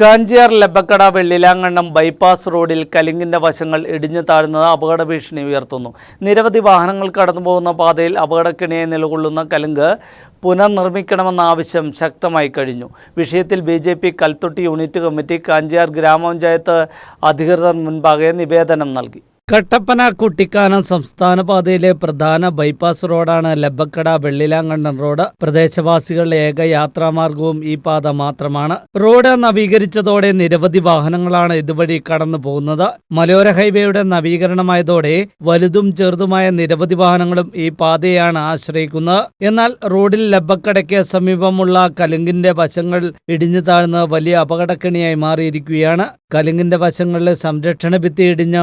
Kanchiyar ലബക്കട വെള്ളിലാങ്കണ്ണം bypass റോഡിൽ കലിങ്ങിന്റെ വശങ്ങൾ ഇടിഞ്ഞു താഴ്ന്നത് അപകട ഭീഷണി ഉയർത്തുന്നു. നിരവധി വാഹനങ്ങൾ കടന്നുപോകുന്ന പാതയിൽ അപകടക്കിണിയെ നിലകൊള്ളുന്ന കലുങ്ക് പുനർനിർമ്മിക്കണമെന്ന ആവശ്യം ശക്തമായി കഴിഞ്ഞു. വിഷയത്തിൽ B J P Kalthotti unit committee Kanchiyar grama panchayat അധികൃതർ മുൻപാകെ നിവേദനം നൽകി. കട്ടപ്പന കുട്ടിക്കാനം സംസ്ഥാന പാതയിലെ പ്രധാന ബൈപ്പാസ് റോഡാണ് ലബക്കട വെള്ളിലാങ്കണ്ടൻ റോഡ്. പ്രദേശവാസികളുടെ ഏക യാത്രാമാർഗവും ഈ പാത മാത്രമാണ്. റോഡ് നവീകരിച്ചതോടെ നിരവധി വാഹനങ്ങളാണ് ഇതുവഴി കടന്നു പോകുന്നത്. മലയോര ഹൈവേയുടെ നവീകരണമായതോടെ വലുതും ചെറുതുമായ നിരവധി വാഹനങ്ങളും ഈ പാതയാണ് ആശ്രയിക്കുന്നത്. എന്നാൽ റോഡിൽ ലബക്കടയ്ക്ക് സമീപമുള്ള കലുങ്കിന്റെ വശങ്ങൾ ഇടിഞ്ഞു താഴ്ന്ന് വലിയ അപകടക്കെണിയായി മാറിയിരിക്കുകയാണ്. കലുങ്കിന്റെ വശങ്ങളിൽ സംരക്ഷണ ഭിത്തി ഇടിഞ്ഞ്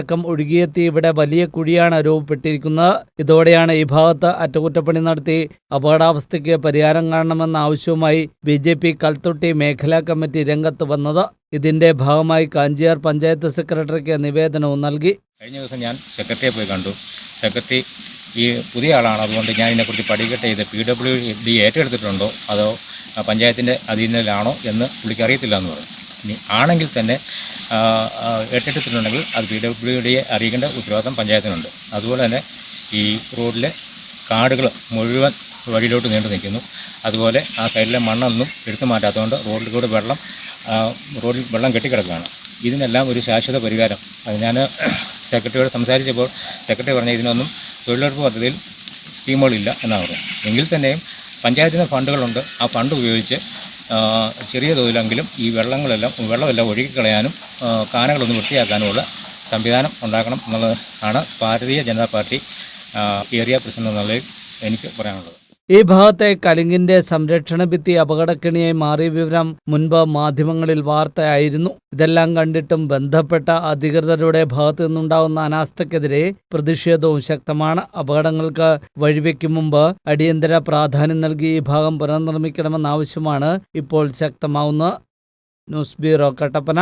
മഴവെള്ളമടക്കം ഒഴുകിയെത്തി ഇവിടെ വലിയ കുഴിയാണ് രൂപപ്പെട്ടിരിക്കുന്നത്. ഇതോടെയാണ് ഈ ഭാഗത്ത് അറ്റകുറ്റപ്പണി നടത്തി. അപകടാവസ്ഥയ്ക്ക് പരിഹാരം കാണണമെന്ന ആവശ്യവുമായി ബി ജെ പി കൽത്തൊട്ടി മേഖലാ കമ്മിറ്റി രംഗത്ത് വന്നത്. ഇതിന്റെ ഭാഗമായി കാഞ്ചിയാർ പഞ്ചായത്ത് സെക്രട്ടറിക്ക് നിവേദനവും നൽകി. കഴിഞ്ഞ ദിവസം ഞാൻ സെക്രട്ടറിയെ പോയി കണ്ടു. സെക്രട്ടറി ഈ പുതിയ ആളാണ്. അതുകൊണ്ട് ഞാൻ ഇതിനെക്കുറിച്ച് പഠിക്കട്ടെ ഇത് പി ഡബ്ല്യു ഡി ഏറ്റെടുത്തിട്ടുണ്ടോ? അതോ പഞ്ചായത്തിന്റെ അധീനതയിലാണോ എന്ന് പുള്ളിക്ക് അറിയത്തില്ല എന്ന് പറഞ്ഞു. ഇനി ആണെങ്കിൽ തന്നെ ഏറ്റെടുത്തിട്ടുണ്ടെങ്കിൽ അത് പി ഡബ്ല്യു ഡിയെ അറിയിക്കേണ്ട ഉത്തരവാദിത്തം പഞ്ചായത്തിനുണ്ട്. അതുപോലെ തന്നെ ഈ റോഡിലെ കാടുകൾ മുഴുവൻ വഴിയിലോട്ട് നീണ്ടു നിൽക്കുന്നു. അതുപോലെ ആ സൈഡിലെ മണ്ണൊന്നും എടുത്തു മാറ്റാത്തതുകൊണ്ട് റോഡിൽ കൂടെ വെള്ളം റോഡിൽ വെള്ളം കെട്ടിക്കിടക്കുകയാണ്. ഇതിനെല്ലാം ഒരു ശാശ്വത പരിഹാരം. അത് ഞാൻ സെക്രട്ടറിയോട് സംസാരിച്ചപ്പോൾ സെക്രട്ടറി പറഞ്ഞ ഇതിനൊന്നും തൊഴിലുറപ്പ് പദ്ധതിയിൽ സ്കീമുകളില്ല എന്നാണ് പറഞ്ഞത്. എങ്കിൽ തന്നെയും പഞ്ചായത്തിന് ഫണ്ടുകളുണ്ട്. ആ ഫണ്ട് ഉപയോഗിച്ച് ചെറിയ തോതിലെങ്കിലും ഈ വെള്ളങ്ങളെല്ലാം വെള്ളമെല്ലാം ഒഴുകിക്കളയാനും കാനകളൊന്ന് വൃത്തിയാക്കാനുമുള്ള സംവിധാനം ഉണ്ടാക്കണം എന്നുള്ളത് ആണ് Bharatiya Janata party area president എന്ന എനിക്ക് പറയാനുള്ളത്. ഈ ഭാഗത്തെ കലിങ്ങിന്റെ സംരക്ഷണ ഭിത്തി അപകടക്കിണിയായി മാറിയ വിവരം മുൻപ് മാധ്യമങ്ങളിൽ വാർത്തയായിരുന്നു. ഇതെല്ലാം കണ്ടിട്ടും ബന്ധപ്പെട്ട അധികൃതരുടെ ഭാഗത്തു നിന്നുണ്ടാവുന്ന അനാസ്ഥക്കെതിരെ പ്രതിഷേധവും ശക്തമാണ്. അപകടങ്ങൾക്ക് വഴിവെക്കും മുമ്പ് അടിയന്തര പ്രാധാന്യം നൽകി ഈ ഭാഗം പുനർനിർമ്മിക്കണമെന്ന ആവശ്യമാണ് ഇപ്പോൾ ശക്തമാവുന്നത്. News bureau Kattappana.